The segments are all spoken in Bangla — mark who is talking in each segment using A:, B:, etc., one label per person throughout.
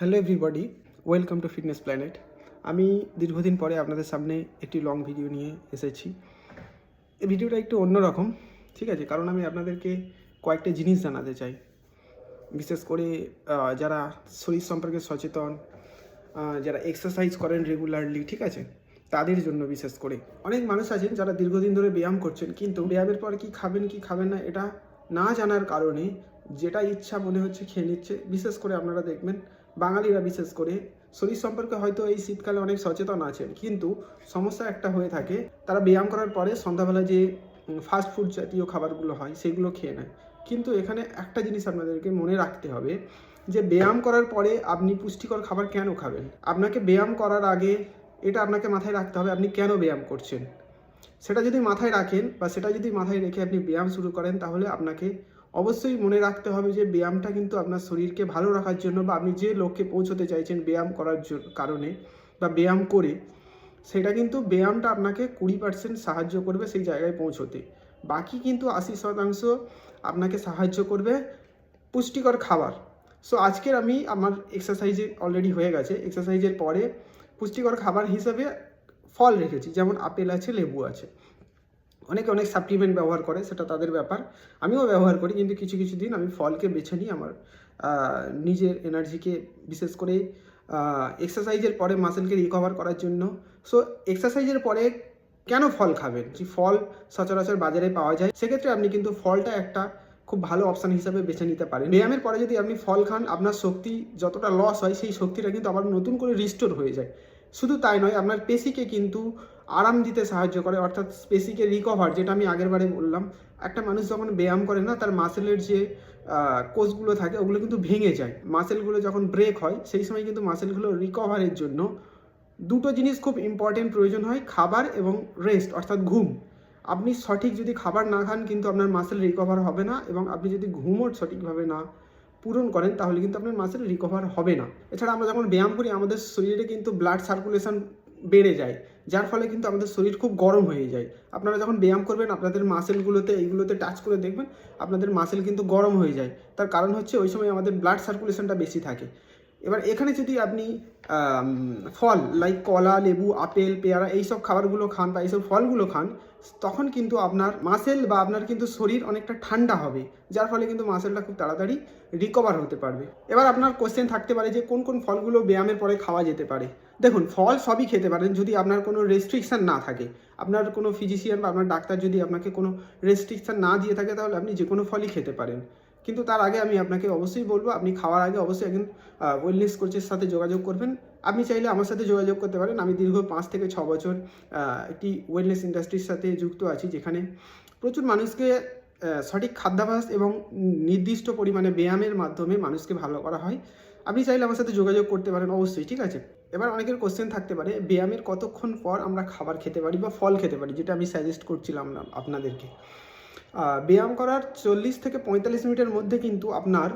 A: Hello everybody, welcome to fitness planet. আমি দীর্ঘদিন পরে আপনাদের সামনে একটি লং ভিডিও নিয়ে এসেছি। এই ভিডিওটা একটু অন্যরকম ঠিক আছে? কারণ আমি আপনাদেরকে কয়েকটা জিনিস জানাতে চাই। বিশেষ করে যারা শরীর সম্পর্কে সচেতন যারা এক্সারসাইজ করেন রেগুলারলি ঠিক আছে? তাদের জন্য বিশেষ করে। অনেক মানুষ আছেন যারা দীর্ঘদিন ধরে ব্যায়াম করছেন, কিন্তু ব্যায়ামের পর কি খাবেন কি খাবেন না, এটা না জানার কারণে যেটা ইচ্ছা মনে হচ্ছে খেয়ে নিচ্ছে। বিশেষ করে আপনারা দেখবেন বাঙালিরা বিশেষ করে শরীর সম্পর্কে হয়তো এই শীতকালে অনেক সচেতন আছেন। কিন্তু সমস্যা একটা হয়ে থাকে, তারা ব্যায়াম করার পরে সন্ধ্যাবেলা যে ফাস্ট ফুড জাতীয় খাবারগুলো হয়, সেগুলো খেয়ে নেয়। কিন্তু এখানে একটা জিনিস আপনাদেরকে মনে রাখতে হবে যে, ব্যায়াম করার পরে আপনি পুষ্টিকর খাবার কেন খাবেন? আপনাকে ব্যায়াম করার আগে এটা আপনাকে মাথায় রাখতে হবে, আপনি কেন ব্যায়াম করছেন? সেটা যদি মাথায় রাখেন বা সেটা যদি মাথায় রেখে আপনি ব্যায়াম শুরু করেন, তাহলে আপনাকে অবশ্যই মনে রাখতে হবে যে ব্যায়ামটা কিন্তু আপনার শরীরকে ভালো রাখার জন্য বা আপনি যে লক্ষ্যে পৌঁছতে চাইছেন ব্যায়াম করার কারণে বা ব্যায়াম করে, সেটা কিন্তু ব্যায়ামটা আপনাকে কুড়ি পার্সেন্ট সাহায্য করবে সেই জায়গায় পৌঁছতে। বাকি কিন্তু আশি শতাংশ আপনাকে সাহায্য করবে পুষ্টিকর খাবার। সো আজকের আমি আমার এক্সারসাইজে অলরেডি হয়ে গেছে। এক্সারসাইজের পরে পুষ্টিকর খাবার হিসাবে ফল রেখেছি, যেমন আপেল আছে, লেবু আছে। অনেকে অনেক সাপ্লিমেন্ট ব্যবহার করে, সেটা তাদের ব্যাপার। আমিও ব্যবহার করি, কিন্তু কিছু কিছু দিন আমি ফলকে বেছে নিই আমার নিজের এনার্জিকে বিশেষ করে এক্সারসাইজের পরে মাসেলকে রিকভার করার জন্য। সো এক্সারসাইজের পরে কেন ফল খাবেন? যে ফল সচরাচর বাজারে পাওয়া যায়, সেক্ষেত্রে আপনি কিন্তু ফলটা একটা খুব ভালো অপশান হিসাবে বেছে নিতে পারেন। ব্যায়ামের পরে যদি আপনি ফল খান, আপনার শক্তি যতটা লস হয়, সেই শক্তিটা কিন্তু আবার নতুন করে রিস্টোর হয়ে যায়। শুধু তাই নয়, আপনার পেশিকে কিন্তু আরাম দিতে সাহায্য করে, অর্থাৎ স্পেসিকে রিকভার যেটা আমি আগের বারে বললাম। একটা মানুষ যখন ব্যায়াম করে না, তার মাসেলের যে কোষগুলো থাকে, ওগুলো কিন্তু ভেঙে যায়। মাসেলগুলো যখন ব্রেক হয়, সেই সময় কিন্তু মাসেলগুলো রিকভারের জন্য দুটো জিনিস খুব ইম্পর্টেন্ট প্রয়োজন হয়, খাবার এবং রেস্ট অর্থাৎ ঘুম। আপনি সঠিক যদি খাবার না খান, কিন্তু আপনার মাসেল রিকভার হবে না এবং আপনি যদি ঘুমও সঠিকভাবে না পূরণ করেন, তাহলে কিন্তু আপনার মাসেল রিকভার হবে না। এছাড়া আমরা যখন ব্যায়াম করি, আমাদের শরীরে কিন্তু ব্লাড সার্কুলেশন বেড়ে যায়, যার ফলে কিন্তু আমাদের শরীর খুব গরম হয়ে যায়। আপনারা যখন ব্যায়াম করবেন, আপনাদের মাসেলগুলোতে, এইগুলোতে টাচ করে দেখবেন, আপনাদের মাসেল কিন্তু গরম হয়ে যায়। তার কারণ হচ্ছে ওই সময় আমাদের ব্লাড সার্কুলেশনটা বেশি থাকে। এবার এখানে যদি আপনি ফল লাইক কলা, লেবু, আপেল, পেয়ারা এইসব খাবারগুলো খান বা এইসব ফলগুলো খান, তখন কিন্তু আপনার মাসেল বা আপনার কিন্তু শরীর অনেকটা ঠান্ডা হবে, যার ফলে কিন্তু মাসেলটা খুব তাড়াতাড়ি রিকভার হতে পারবে। এবার আপনার কোশ্চেন থাকতে পারে যে কোন কোন ফলগুলো ব্যায়ামের পরে খাওয়া যেতে পারে। দেখুন, ফল সবই খেতে পারেন যদি আপনার কোনো রেস্ট্রিকশন না থাকে। আপনার কোনো ফিজিশিয়ান বা আপনার ডাক্তার যদি আপনাকে কোনো রেস্ট্রিকশন না দিয়ে থাকে, তাহলে আপনি যে কোনো ফলই খেতে পারেন। কিন্তু তার আগে আমি আপনাকে অবশ্যই বলব, আপনি খাওয়ার আগে অবশ্যই একজন ওয়েলনেস কোচের সাথে যোগাযোগ করবেন। আপনি চাইলে আমার সাথে যোগাযোগ করতে পারেন। আমি দীর্ঘ পাঁচ থেকে ছ বছর একটি ওয়েলনেস ইন্ডাস্ট্রির সাথে যুক্ত আছি যেখানে প্রচুর মানুষকে সঠিক খাদ্যাভ্যাস এবং নির্দিষ্ট পরিমাণে ব্যায়ামের মাধ্যমে মানুষকে ভালো করা হয়। আপনি চাইলে আমার সাথে যোগাযোগ করতে পারেন অবশ্যই, ঠিক আছে? এবার অনেকের কোশ্চেন থাকতে পারে, ব্যায়ামের কতক্ষণ পর আমরা খাবার খেতে পারি বা ফল খেতে পারি, যেটা আমি সাজেস্ট করছিলাম আপনাদেরকে। ব্যায়াম করার চল্লিশ থেকে পঁয়তাল্লিশ মিনিটের মধ্যে কিন্তু আপনার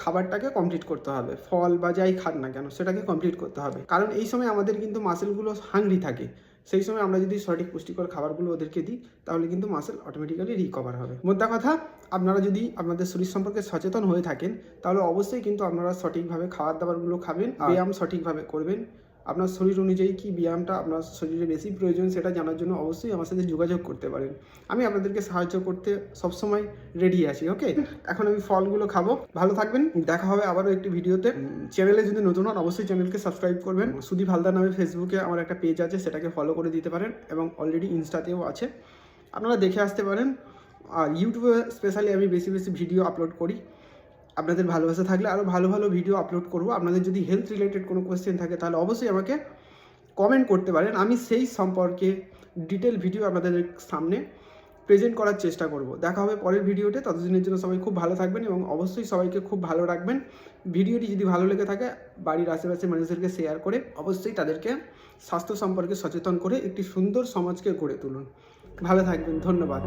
A: খাবারটাকে কমপ্লিট করতে হবে। ফল বা যাই খান না কেন সেটাকে কমপ্লিট করতে হবে। কারণ এই সময় আমাদের কিন্তু মাসেলগুলো হাংরি থাকে। সেই সময় আমরা যদি সঠিক পুষ্টিকর খাবারগুলো ওদেরকে দিই তাহলে কিন্তু মাসেল অটোমেটিক্যালি রিকভার হবে। মোদ্দা কথা আপনারা যদি আপনাদের শরীর সম্পর্কে সচেতন হয়ে থাকেন তাহলে অবশ্যই কিন্তু আপনারা সঠিকভাবে খাবার দাবারগুলো খাবেন ব্যায়াম সঠিকভাবে করবেন। আপনার শরীর অনুযায়ী কি ব্যায়ামটা আপনার শরীরে বেশি প্রয়োজন সেটা জানার জন্য অবশ্যই আমার সাথে যোগাযোগ করতে পারেন। আমি আপনাদেরকে সাহায্য করতে সবসময় রেডি আছি ওকে এখন আমি ফলগুলো খাব। ভালো থাকবেন, দেখা হবে আবারও একটি ভিডিওতে। চ্যানেলে যদি নতুন হন, অবশ্যই চ্যানেলকে সাবস্ক্রাইব করবেন। সুদীপ হালদার নামে ফেসবুকে আমার একটা পেজ আছে, সেটাকে ফলো করে দিতে পারেন এবং অলরেডি ইনস্টাতেও আছে। আপনারা দেখে আসতে পারেন। আর ইউটিউবে স্পেশালি আমি বেশি বেশি ভিডিও আপলোড করি। আপনাদের ভালোবাসা থাকলে আরও ভালো ভালো ভিডিও আপলোড করব। আপনাদের যদি হেলথ রিলেটেড কোনো কোয়েশ্চেন থাকে, তাহলে অবশ্যই আমাকে কমেন্ট করতে পারেন। আমি সেই সম্পর্কে ডিটেল ভিডিও আপনাদের সামনে প্রেজেন্ট করার চেষ্টা করব। দেখা হবে পরের ভিডিওতে ততদিনের জন্য সবাই খুব ভালো থাকবেন এবং অবশ্যই সবাইকে খুব ভালো রাখবেন। ভিডিওটি যদি ভালো লেগে থাকে, বাড়ির আশেপাশে মানুষদেরকে শেয়ার করে অবশ্যই তাদেরকে স্বাস্থ্য সম্পর্কে সচেতন করে একটি সুন্দর সমাজকে গড়ে তুলুন। ভালো থাকবেন, ধন্যবাদ।